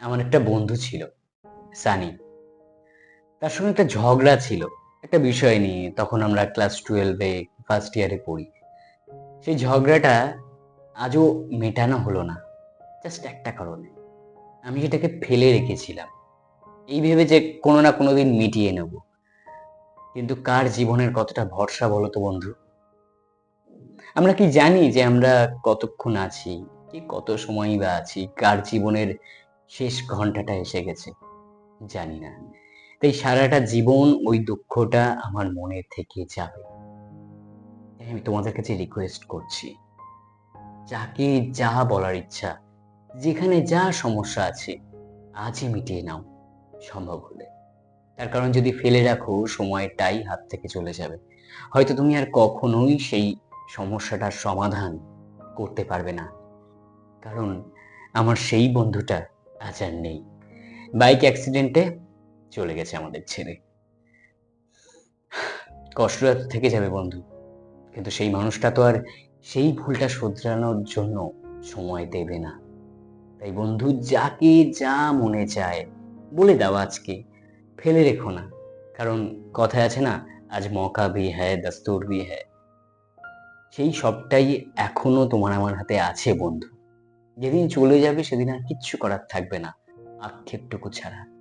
আমার একটা বন্ধু ছিল, সানি। তার সঙ্গে একটা ঝগড়া ছিল, একটা বিষয় নিয়ে। তখন আমরা ক্লাস টুয়েলভে ফার্স্ট ইয়ারে পড়ি। সেই ঝগড়াটা আজও মেটানো হলো না জাস্ট একটা কারণে। আমি সেটাকে ফেলে রেখেছিলাম। এই ভেবে যে কোনো না কোনো দিন মিটিয়ে নেব। কিন্তু কার জীবনের কতটা ভরসা বলো তো বন্ধু? আমরা কি জানি যে আমরা কতক্ষণ আছি, কি কত সময়ই বা আছি, কার জীবনের শেষ ঘন্টাটা এসে গেছে, জানি না। তাই সারাটা জীবন ওই দুঃখটা আমার মনে থেকে যাবে। আমি তোমাদের কাছে রিকোয়েস্ট করছি, যাকে যা বলার ইচ্ছা, যেখানে যা সমস্যা আছে, আজই মিটিয়ে নাও, সম্ভব হলে। তার কারণ যদি ফেলে রাখো, সময়টাই হাত থেকে চলে যাবে। হয়তো তুমি আর কখনোই সেই সমস্যাটার সমাধান করতে পারবে না। কারণ আমার সেই বন্ধুটা আজ আর নেই। বাইক অ্যাক্সিডেন্টে চলে গেছে আমাদের ছেড়ে। কষ্টটা তো থেকে যাবে বন্ধু। কিন্তু সেই মানুষটা তো আর সেই ভুলটা শোধরানোর জন্য সময় দেবে না। তাই বন্ধু, যাকে যা মনে চায়, বলে দাও আজকে। ফেলে রেখো না। কারণ কথায় আছে না, আজ মকা ভি হ্যায়, দস্তুর ভি হ্যায়। সেই সবটাই এখনও তোমার আমার হাতে আছে বন্ধু। যেদিন চলে যাবে সেদিন আর কিচ্ছু করার থাকবে না। আক্ষেপটুকু ছাড়া।